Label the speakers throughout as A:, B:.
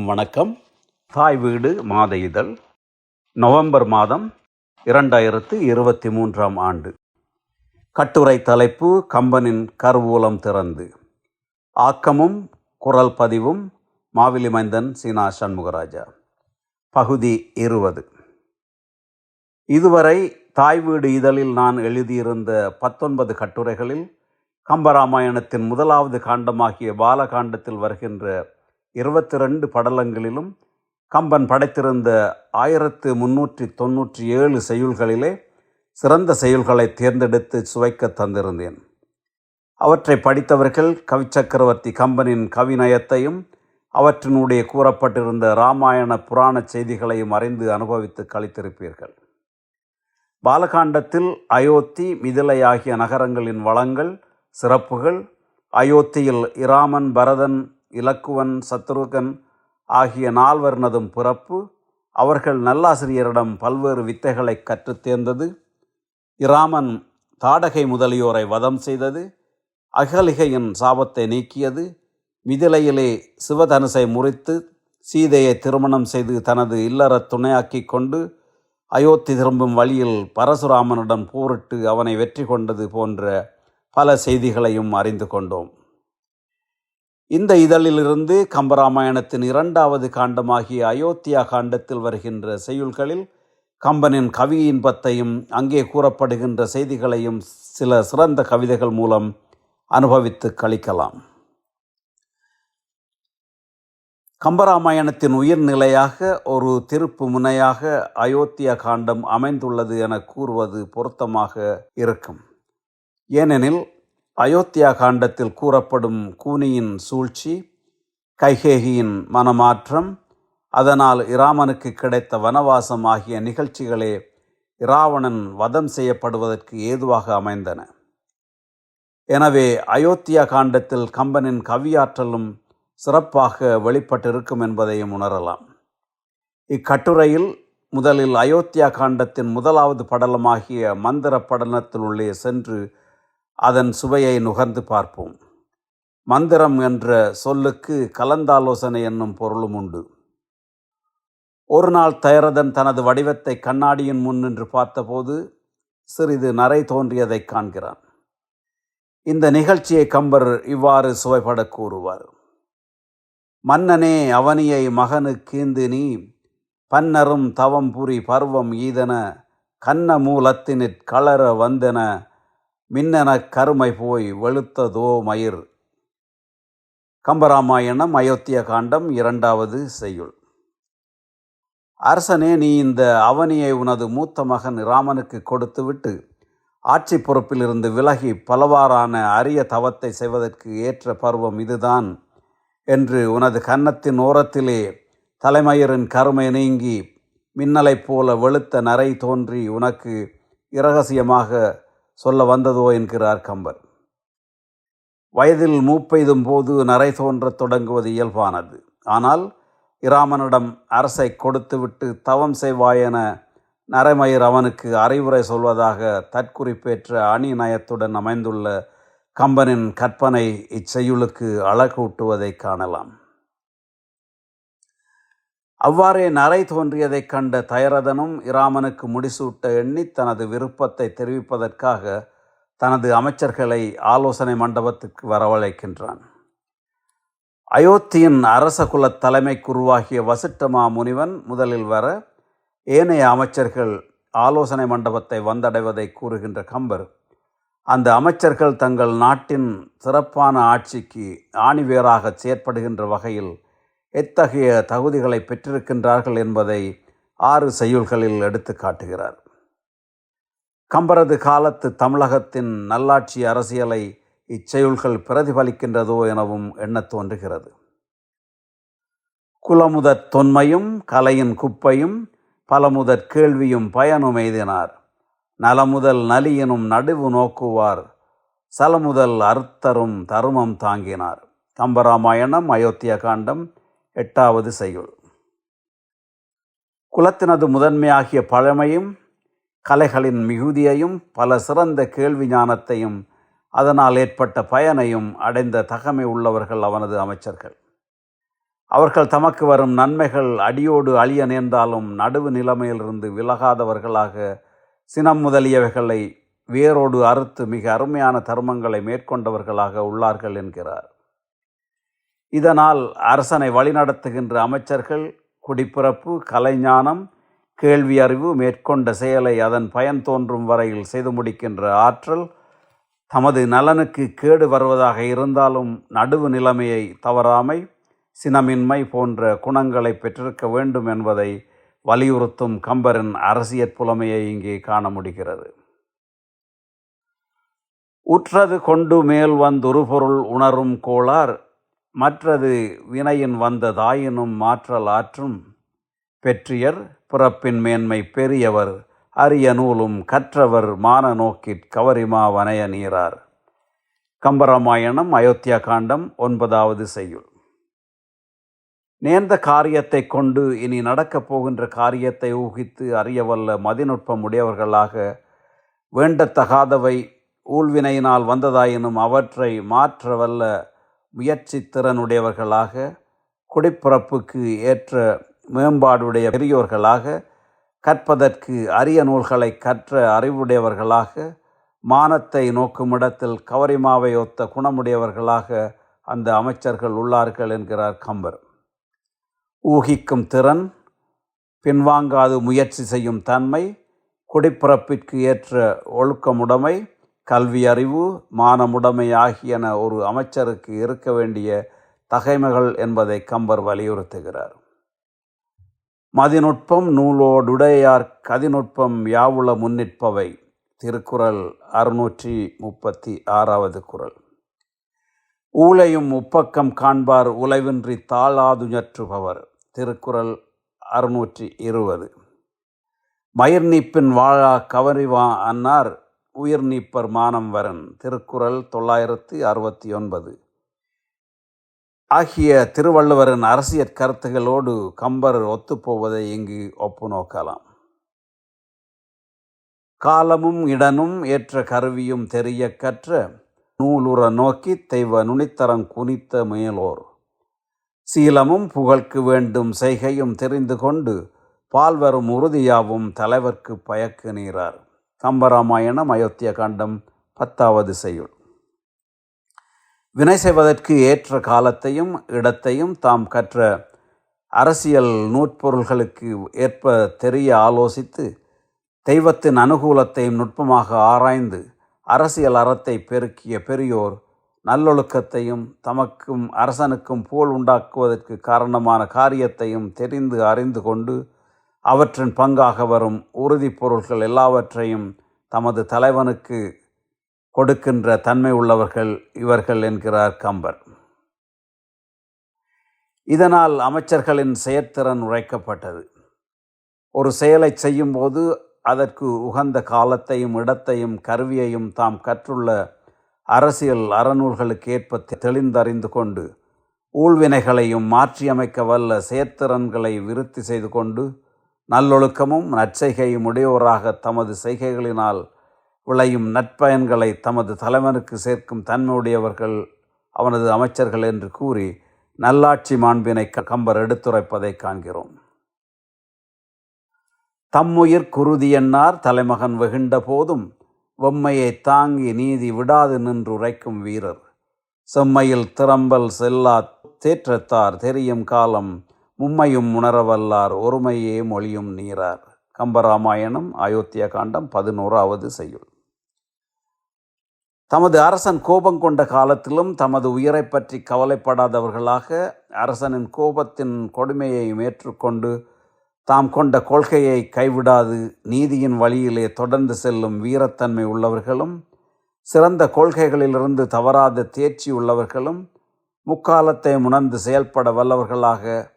A: வணக்கம். தாய் வீடு மாத இதழ். நவம்பர் மாதம் இரண்டாயிரத்து இருபத்தி மூன்றாம் ஆண்டு. கட்டுரை தலைப்பு கம்பனின் கருவூலம் திறந்து. ஆக்கமும் குரல் பதிவும் மாவிலி மைந்தன் சீனா சண்முகராஜா. பகுதி இருபது. இதுவரை தாய் வீடு இதழில் நான் எழுதியிருந்த பத்தொன்பது கட்டுரைகளில் கம்பராமாயணத்தின் முதலாவது காண்டமாகிய பாலகாண்டத்தில் வருகின்ற இருபத்தி ரெண்டு படலங்களிலும் கம்பன் படைத்திருந்த ஆயிரத்து முன்னூற்றி தொன்னூற்றி ஏழு செய்யுள்களிலே சிறந்த செய்யுள்களை தேர்ந்தெடுத்து சுவைக்க தந்திருந்தேன். அவற்றை படித்தவர்கள் கவிச்சக்கரவர்த்தி கம்பனின் கவிநயத்தையும் அவற்றினுடைய கூறப்பட்டிருந்த இராமாயண புராண செய்திகளையும் அறிந்து அனுபவித்து கழித்திருப்பீர்கள் பாலகாண்டத்தில் அயோத்தி மிதிலை ஆகிய நகரங்களின் வளங்கள் சிறப்புகள் அயோத்தியில் இராமன் பரதன் இலக்குவன் சத்ருகன் ஆகிய நால்வர்னதும் பிறப்பு அவர்கள் நல்லாசிரியரிடம் பல்வேறு வித்தைகளை கற்றுத் தேர்ந்தது இராமன் தாடகை முதலியோரை வதம் செய்தது. அகலிகையின் சாபத்தை நீக்கியது. மிதிலையிலே சிவதனுசை முறித்து சீதையை திருமணம் செய்து தனது இல்லற துணையாக்கி கொண்டு அயோத்தி திரும்பும் வழியில் பரசுராமனிடம் போரிட்டு அவனை வெற்றி கொண்டது போன்ற பல செய்திகளையும் அறிந்து கொண்டோம். இந்த இதழிலிருந்து கம்பராமாயணத்தின் இரண்டாவது காண்டமாகிய அயோத்தியா காண்டத்தில் வருகின்ற செய்யுள்களில் கம்பனின் கவி இன்பத்தையும் அங்கே கூறப்படுகின்ற செய்திகளையும் சில சிறந்த கவிதைகள் மூலம் அனுபவித்து கழிக்கலாம். கம்பராமாயணத்தின் உயிர்நிலையாக ஒரு திருப்பு முனையாக அயோத்தியா காண்டம் அமைந்துள்ளது என கூறுவது பொருத்தமாக இருக்கும். ஏனெனில் அயோத்தியா காண்டத்தில் கூறப்படும் கூனியின் சூழ்ச்சி கைகேகியின் மனமாற்றம் அதனால் இராமனுக்கு கிடைத்த வனவாசம் ஆகிய நிகழ்ச்சிகளே இராவணன் வதம் செய்யப்படுவதற்கு ஏதுவாக அமைந்தன. எனவே அயோத்தியா காண்டத்தில் கம்பனின் கவியாற்றலும் சிறப்பாக வெளிப்பட்டிருக்கும் என்பதையும் உணரலாம். இக்கட்டுரையில் முதலில் அயோத்தியா காண்டத்தின் முதலாவது படலமாகிய மந்திர படலத்தினுள்ளே சென்று அதன் சுவையை நுகர்ந்து பார்ப்போம். மந்திரம் என்ற சொல்லுக்கு கலந்தாலோசனை என்னும் பொருளும் உண்டு. ஒரு நாள் தயரதன் தனது வடிவத்தை கண்ணாடியின் முன் நின்று பார்த்தபோது சிறிது நரை தோன்றியதை காண்கிறான். இந்த நிகழ்ச்சியை கம்பர் இவ்வாறு சுவைபட கூறுவார். மன்னனே அவனியை மகனு கீந்தினி நீ பன்னரும் தவம்புரி பருவம் ஈதன கண்ண மூலத்தினிற் களர வந்தன மின்னன கருமை போய் வெளுத்ததோ மயிர். கம்பராமாயணம் அயோத்திய காண்டம் இரண்டாவது செய்யுள். அரசனே நீ இந்த அவனியை உனது மூத்த மகன் ராமனுக்கு கொடுத்துவிட்டு ஆட்சி பொறுப்பிலிருந்து விலகி பலவாறான அரிய தவத்தை செய்வதற்கு ஏற்ற பருவம் இதுதான் என்று உனது கன்னத்தின் ஓரத்திலே தலைமயிரின் கருமை நீங்கி மின்னலைப் போல வெளுத்த நரை தோன்றி உனக்கு இரகசியமாக சொல்ல வந்ததோ என்கிறார் கம்பர் வயதில் மூப்பெய்தும் போது நரை தோன்றத் தொடங்குவது இயல்பானது. ஆனால் இராமனிடம் அரசை கொடுத்துவிட்டு தவம் செய்வாயென நரைமயிர் அவனுக்கு அறிவுரை சொல்வதாக தற்குறிப்பேற்ற அணி நயத்துடன் அமைந்துள்ள கம்பனின் கற்பனை இச்செய்யுளுக்கு அழகூட்டுவதை காணலாம். அவ்வாறே நரை தோன்றியதைக் கண்ட தயரதனும் இராமனுக்கு முடிசூட்ட எண்ணி தனது விருப்பத்தை தெரிவிப்பதற்காக தனது அமைச்சர்களை ஆலோசனை மண்டபத்துக்கு வரவழைக்கின்றான். அயோத்தியின் அரச குலத் தலைமை குருவாகிய வசிட்டமா முனிவன் முதலில் வர ஏனைய அமைச்சர்கள் ஆலோசனை மண்டபத்தை வந்தடைவதை கூறுகின்ற கம்பர் அந்த அமைச்சர்கள் தங்கள் நாட்டின் சிறப்பான ஆட்சிக்கு ஆணிவேராக செயற்படுகின்ற வகையில் எத்தகைய தகுதிகளை பெற்றிருக்கின்றார்கள் என்பதை ஆறு செய்யுள்களில் எடுத்து காட்டுகிறார். கம்பரது காலத்து தமிழகத்தின் நல்லாட்சி அரசியலை இச்செயுள்கள் பிரதிபலிக்கின்றதோ எனவும் எண்ணத் தோன்றுகிறது. குலமுதற் தொன்மையும் கலையின் குப்பையும் பலமுதற் கேள்வியும் பயனும் எய்தினார். நலமுதல் நலியினும் நடுவு நோக்குவார். சலமுதல் அர்த்தரும் தருமம் தாங்கினார். கம்பராமாயணம் அயோத்திய காண்டம் எட்டாவது செய்யுள். குலத்தினது முதன்மையாகிய பழமையும் கலைகளின் மிகுதியையும் பல சிறந்த கேள்வி ஞானத்தையும் அதனால் ஏற்பட்ட பயனையும் அடைந்த தகமை உள்ளவர்கள் அவனது அமைச்சர்கள். அவர்கள் தமக்கு வரும் நன்மைகள் அடியோடு அழிய நேர்ந்தாலும் நடுவு நிலைமையிலிருந்து விலகாதவர்களாக சினம் முதலியவைகளை வேரோடு அறுத்து மிக அருமையான தர்மங்களை மேற்கொண்டவர்களாக உள்ளார்கள் என்கிறார். இதனால் அரசனை வழிநடத்துகின்ற அமைச்சர்கள் குடிப்பிறப்பு கலைஞானம் கேள்வி அறிவு மேற்கொண்ட செயலை அதன் பயன் தோன்றும் வரையில் செய்து முடிக்கின்ற ஆற்றல் தமது நலனுக்கு கேடு வருவதாக இருந்தாலும் நடுவு நிலைமையை தவறாமை சினமின்மை போன்ற குணங்களை பெற்றிருக்க வேண்டும் என்பதை வலியுறுத்தும் கம்பரின் அரசியற் புலமையை இங்கே காண முடிகிறது. உற்றது கொண்டு மேல் வந்துரு பொருள் உணரும் கோளார் மற்றது வினையின் வந்ததாயினும் மாற்றல் ஆற்றும் பெற்றியர் பிறப்பின் மேன்மை பெரியவர் அரிய நூலும் கற்றவர் மான நோக்கிற் கவரிமா வனைய நீரார். கம்பராமாயணம் அயோத்தியா காண்டம் ஒன்பதாவது செய்யுள். நேர்ந்த காரியத்தை கொண்டு இனி நடக்கப் போகின்ற காரியத்தை ஊகித்து அறியவல்ல மதிநுட்பம் உடையவர்களாக வேண்டத்தகாதவை ஊழ்வினையினால் வந்ததாயினும் அவற்றை மாற்றவல்ல முயற்சி திறனுடையவர்களாக குடிப்பிறப்புக்கு ஏற்ற மேம்பாடுடைய பெரியோர்களாக கற்பதற்கு அரிய நூல்களை கற்ற அறிவுடையவர்களாக மானத்தை நோக்கும் இடத்தில் கவரிமாவை ஒத்த குணமுடையவர்களாக அந்த அமைச்சர்கள் உள்ளார்கள் என்கிறார் கம்பர். ஊகிக்கும் திறன் பின்வாங்காது முயற்சி செய்யும் தன்மை குடிப்பிறப்பிற்கு ஏற்ற ஒழுக்கமுடைமை கல்வி அறிவு மானமுடைமை ஆகியன ஒரு அமைச்சருக்கு இருக்க வேண்டிய தகைமைகள் என்பதை கம்பர் வலியுறுத்துகிறார். மதிநுட்பம் நூலோடுடையார் கதிநுட்பம் யாவுள முன்னிற்பவை. திருக்குறள் அறுநூற்றி முப்பத்தி ஆறாவது குறள். ஊழையும் முப்பக்கம் காண்பார் உலைவின்றி தாளாதுஞற்றுபவர் திருக்குறள் அறுநூற்றி இருபது மயிர் நீப்பின் வாழா கவரிவா அன்னார். உயிர் நீப்பர் மானம் வரன் திருக்குறள் தொள்ளாயிரத்தி அறுபத்தி ஒன்பது ஆகிய திருவள்ளுவரின் அரசியற் கருத்துகளோடு கம்பர் ஒத்துப்போவதை இங்கு ஒப்பு நோக்கலாம். காலமும் இடனும் ஏற்ற கருவியும் தெரிய கற்ற நூலுற நோக்கி தெய்வ நுனித்தரம் குனித்த முயலோர். சீலமும் புகழ்க்கு வேண்டும் செய்கையும் தெரிந்து கொண்டு பால்வரும் உறுதியாவும் தலைவர்க்கு பயக்கு நீரார். கம்பராமாயணம் அயோத்திய காண்டம் பத்தாவது செய்யுள். வினை செய்வதற்கு ஏற்ற காலத்தையும் இடத்தையும் தாம் கற்ற அரசியல் நூற்பொருள்களுக்கு ஏற்ப தெரிய ஆலோசித்து தெய்வத்தின் அனுகூலத்தையும் நுட்பமாக ஆராய்ந்து அரசியல் அறத்தை பெருக்கிய பெரியோர் நல்லொழுக்கத்தையும் தமக்கும் அரசனுக்கும் போல் உண்டாக்குவதற்கு காரணமான காரியத்தையும் தெரிந்து அறிந்து கொண்டு அவற்றின் பங்காக வரும் உறுதிப் பொருள்கள் எல்லாவற்றையும் தமது தலைவனுக்கு கொடுக்கின்ற தன்மை உள்ளவர்கள் இவர்கள் என்கிறார் கம்பர். இதனால் அமைச்சர்களின் செயற்திறன் உரைக்கப்பட்டது. ஒரு செயலை செய்யும்போது அதற்கு உகந்த காலத்தையும் இடத்தையும் கருவியையும் தாம் கற்றுள்ள அரசியல் அறநூல்களுக்கு ஏற்ப தெளிந்தறிந்து கொண்டு ஊழ்வினைகளையும் மாற்றியமைக்க வல்ல செயற்திறன்களை விருத்தி செய்து கொண்டு நல்லொழுக்கமும் நற்செய்கையும் உடையோராக தமது செய்கைகளினால் விளையும் நற்பயன்களை தமது தலைவனுக்கு சேர்க்கும் தன்மையுடையவர்கள் அவனது அமைச்சர்கள் என்று கூறி நல்லாட்சி மாண்பினை கம்பர் எடுத்துரைப்பதை காண்கிறோம். தம்முயிர் குருதி என்னார்? தலைமகன் வெகுண்ட போதும் வெம்மையை தாங்கி நீதி விடாது நின்று உரைக்கும் வீரர். செம்மையில் திறம்பல் செல்லா தேற்றத்தார் தெரியும் காலம் மும்மையும் உணரவல்லார் ஒருமையே மொழியும் நீரார். கம்பராமாயணம் அயோத்திய காண்டம் பதினோராவது செய்யுள். தமது அரசன் கோபம் கொண்ட காலத்திலும் தமது உயிரை பற்றி கவலைப்படாதவர்களாக அரசனின் கோபத்தின் கொடுமையை ஏற்றுக்கொண்டு தாம் கொண்ட கொள்கையை கைவிடாது நீதியின் வழியிலே தொடர்ந்து செல்லும் வீரத்தன்மை உள்ளவர்களும் சிறந்த கொள்கைகளிலிருந்து தவறாத தேர்ச்சி உள்ளவர்களும் முக்காலத்தை உணர்ந்து செயல்பட வல்லவர்களாக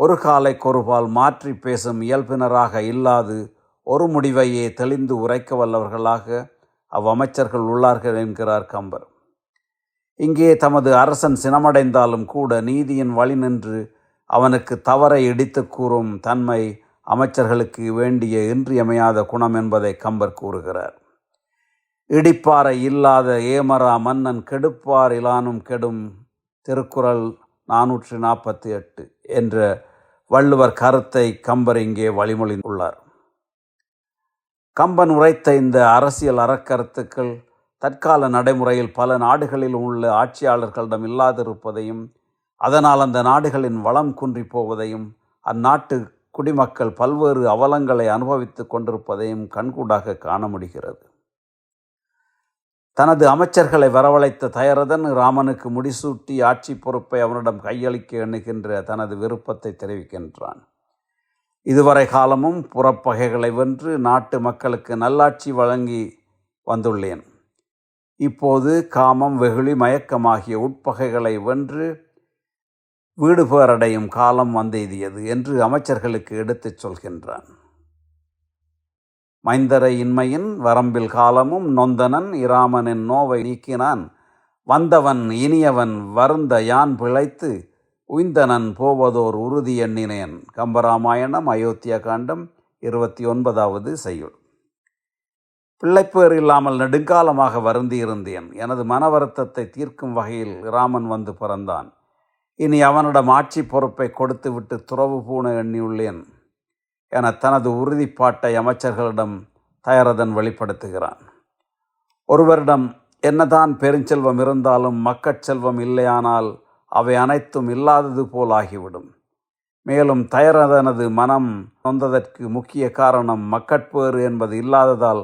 A: ஒரு காலை கொருபால் மாற்றி பேசும் இயல்பினராக இல்லாது ஒரு முடிவையே தெளிந்து உரைக்க வல்லவர்களாக அவ்வமைச்சர்கள் உள்ளார்கள் என்கிறார் கம்பர். இங்கே தமது அரசன் சினமடைந்தாலும் கூட நீதியின் வழி நின்று அவனுக்கு தவறை இடித்து கூறும் தன்மை அமைச்சர்களுக்கு வேண்டிய இன்றியமையாத குணம் என்பதை கம்பர் கூறுகிறார். இடிப்பாறை இல்லாத ஏமரா மன்னன் கெடுப்பார் இலானும் கெடும் திருக்குறள் நானூற்றி நாற்பத்தி எட்டு என்ற வள்ளுவர் கருத்தை கம்பர் இங்கே வழிமொழிந்துள்ளார். கம்பன் உரைத்த இந்த அரசியல் அறக்கருத்துக்கள் தற்கால நடைமுறையில் பல நாடுகளில் உள்ள ஆட்சியாளர்களிடம் இல்லாதிருப்பதையும் அதனால் அந்த நாடுகளின் வளம் குன்றி போவதையும் அந்நாட்டு குடிமக்கள் பல்வேறு அவலங்களை அனுபவித்துக் கொண்டிருப்பதையும் கண்கூடாக காண முடிகிறது. தனது அமைச்சர்களை வரவழைத்த தயரதன் ராமனுக்கு முடிசூட்டி ஆட்சி பொறுப்பை அவனிடம் கையளிக்க எண்ணுகின்ற தனது விருப்பத்தை தெரிவிக்கின்றான். இதுவரை காலமும் புறப்பகைகளை வென்று நாட்டு மக்களுக்கு நல்லாட்சி வழங்கி வந்துள்ளேன். இப்போது காமம் வெகுளி மயக்கமாகிய உட்பகைகளை வென்று வீடு பேரடையும் காலம் வந்தெய்தியது என்று அமைச்சர்களுக்கு எடுத்துச் சொல்கின்றான். மைந்தரை இன்மையின் வரம்பில் காலமும் நொந்தனன் இராமனின் நோவை நீக்கினான். வந்தவன் இனியவன் வருந்த யான் பிழைத்து உய்ந்தனன் போவதோர் உறுதி எண்ணினேன். கம்பராமாயணம் அயோத்தியா காண்டம் இருபத்தி ஒன்பதாவது செய்யுள். பிள்ளைப்பேர் இல்லாமல் நெடுங்காலமாக வருந்தி இருந்தேன் எனது மன வருத்தத்தை தீர்க்கும் வகையில் ராமன் வந்து பிறந்தான். இனி அவனிடம் ஆட்சி பொறுப்பை கொடுத்துவிட்டு துறவு பூண எண்ணியுள்ளேன். என தனது உறுதிப்பாட்டை அமைச்சர்களிடம் தயரதன் வெளிப்படுத்துகிறான். ஒருவரிடம் என்னதான் பெருஞ்செல்வம் இருந்தாலும் மக்கட்செல்வம் இல்லையானால் அவை அனைத்தும் இல்லாதது போல் ஆகிவிடும். மேலும் தயரதனது மனம் நொந்ததற்கு முக்கிய காரணம் மக்கட்பேறு என்பது இல்லாததால்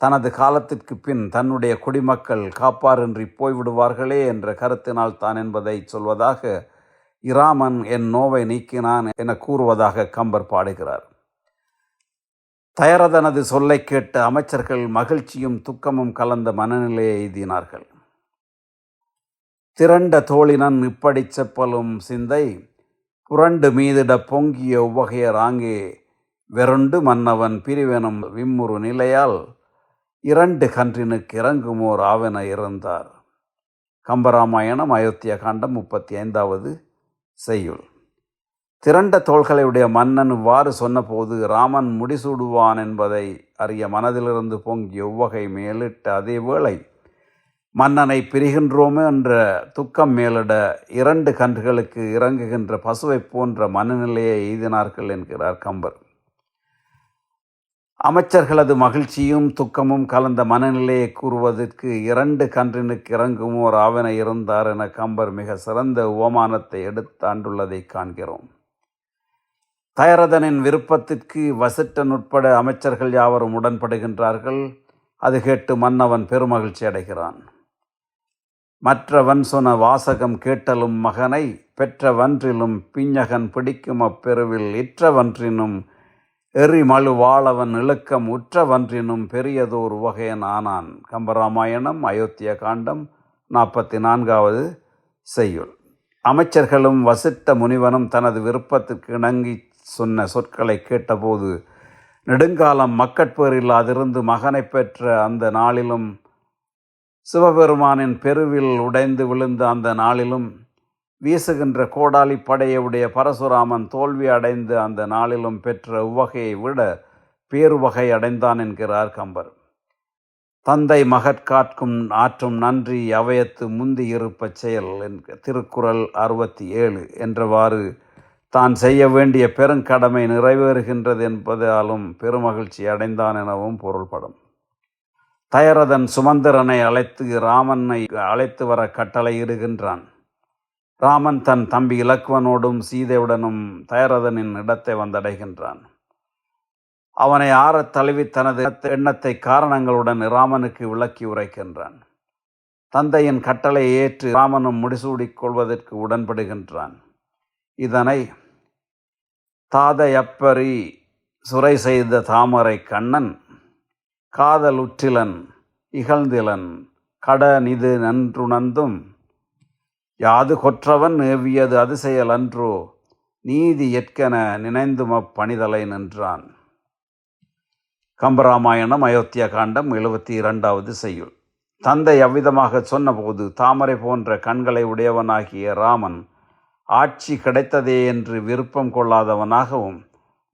A: தனது காலத்திற்கு பின் தன்னுடைய குடிமக்கள் காப்பாரின்றி போய்விடுவார்களே என்ற கருத்தினால் தான் என்பதை சொல்வதாக இராமன் என் நோவை நீக்கினான் என கூறுவதாக கம்பர் பாடுகிறார். தயரதனது சொல்லை கேட்ட அமைச்சர்கள் மகிழ்ச்சியும் துக்கமும் கலந்த மனநிலையை எய்தினார்கள். திரண்ட தோழினன் இப்படி செப்பலும் சிந்தை புரண்டு மீதிட பொங்கிய உவகையர் ஆங்கே வெருண்டு மன்னவன் பிரிவெனும் விம்முறு நிலையால் இரண்டு கன்றினுக்கு இறங்குமோர் ஆவென இருந்தார். கம்பராமாயணம் அயோத்தியா காண்டம் முப்பத்தி ஐந்தாவது செய்யுள். திரண்ட தோள்களையுடைய மன்னன் இவ்வாறு சொன்னபோது ராமன் முடிசூடுவான் என்பதை அறிய மனதிலிருந்து பொங்கி எவ்வகை மேலிட்ட அதே வேளை மன்னனை பிரிகின்றோமே என்ற துக்கம் மேலிட இரண்டு கன்றுகளுக்கு இறங்குகின்ற பசுவை போன்ற மனநிலையை எய்தினார்கள் என்கிறார் கம்பர். அமைச்சர்களது மகிழ்ச்சியும் துக்கமும் கலந்த மனநிலையை கூறுவதற்கு இரண்டு கன்றினுக்கு இறங்குமோர் ஆவன இருந்தார் என கம்பர் மிக சிறந்த உவமானத்தை எடுத்தாண்டுள்ளதை காண்கிறோம். தயரதனின் விருப்பத்திற்கு வசிட்டன் உட்பட அமைச்சர்கள் யாவரும் உடன்படுகின்றார்கள். அது கேட்டு மன்னவன் பெருமகிழ்ச்சி அடைகிறான். மற்றவன் சொன்ன வாசகம் கேட்டலும் மகனை பெற்றவன்றிலும் பிஞ்சகன் பிடிக்கும் அப்பெருவில் இற்றவன்றினும் எரிமழு வாழவன் இழுக்கம் உற்றவன்றினும் பெரியதோர் உவகையன் ஆனான் கம்பராமாயணம் அயோத்திய காண்டம் நாற்பத்தி நான்காவது செய்யுள். அமைச்சர்களும் வசிட்ட முனிவனும் தனது விருப்பத்திற்கு இணங்கி சொன்ன சொற்களை கேட்டபோது நெடுங்காலம் மக்கட்பேர் இல்லாதிருந்து மகனை பெற்ற அந்த நாளிலும் சிவபெருமானின் பெருவில் உடைந்து விழுந்த அந்த நாளிலும் வீசுகின்ற கோடாலி படையுடைய பரசுராமன் தோல்வி அடைந்த அந்த நாளிலும் பெற்ற உவகையை விட பேருவகை அடைந்தான் என்கிறார் கம்பர். தந்தை மகற்காட்கும் ஆற்றும் நன்றி அவையத்து முந்தி இருப்பச் செயல் என்க திருக்குறள் அறுபத்தி ஏழு என்றவாறு தான் செய்ய வேண்டிய பெருங்கடமை நிறைவேறுகின்றது என்பதாலும் பெருமகிழ்ச்சி அடைந்தான் எனவும் பொருள்படும். தயரதன் சுமந்திரனை அழைத்து ராமனை அழைத்து வர கட்டளை இடுகின்றான். ராமன் தன் தம்பி இலக்குவனோடும் சீதையுடனும் தயரதனின் இடத்தை வந்தடைகின்றான். அவனை ஆறத் தழுவி தனது எண்ணத்தை காரணங்களுடன் ராமனுக்கு விளக்கி உரைக்கின்றான். தந்தையின் கட்டளை ஏற்று ராமனும் முடிசூடிக் கொள்வதற்கு உடன்படுகின்றான். இதனை தாதையப்பரி சுரை செய்த தாமரை கண்ணன் காதலுற்றிலன் இகழ்ந்திலன் கடனிது நன்றுணர்ந்தும் யாது கொற்றவன் ஏவியது அதிசயல் அன்றோ நீதி எற்கென நினைந்தும் அப்பணிதலை நின்றான். கம்பராமாயணம் அயோத்தியா காண்டம் எழுபத்தி இரண்டாவது செய்யுள். தந்தை அவ்விதமாக சொன்னபோது தாமரை போன்ற கண்களை உடையவனாகிய ராமன் ஆட்சி கிடைத்ததே என்று விருப்பம் கொள்ளாதவனாகவும்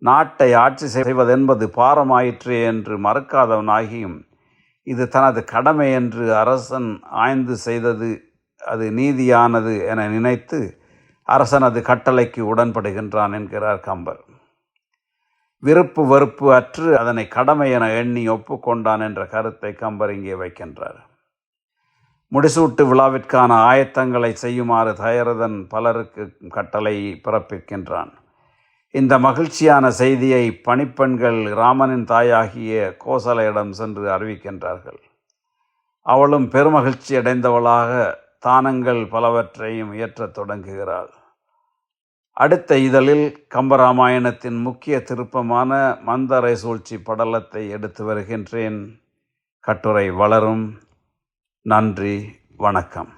A: நாட்டை ஆட்சி செய்வதென்பது பாரமாயிற்றே என்று மறுக்காதவனாகியும் இது தனது கடமை என்று அரசன் ஆய்ந்து செய்தது அது நீதியானது என நினைத்து அரசனது கட்டளைக்கு உடன்படுகின்றான் என்கிறார் கம்பர். விருப்பு வெறுப்பு அற்று அதனை கடமை என எண்ணி ஒப்புக்கொண்டான் என்ற கருத்தை கம்பர் இங்கே வைக்கின்றார். முடிசூட்டு விழாவிற்கான ஆயத்தங்களை செய்யுமாறு தயரதன் பலருக்கு கட்டளை பிறப்பிக்கின்றான். இந்த மகிழ்ச்சியான செய்தியை பணிப்பெண்கள் ராமனின் தாயாகிய கோசலையிடம் சென்று அறிவிக்கின்றார்கள். அவளும் பெருமகிழ்ச்சி அடைந்தவளாக தானங்கள் பலவற்றையும் இயற்றத் தொடங்குகிறாள். அடுத்த இதழில் கம்பராமாயணத்தின் முக்கிய திருப்பமான மந்தரை சூழ்ச்சி படலத்தை எடுத்து வருகின்றேன். கட்டுரை வளரும். நன்றி வணக்கம்.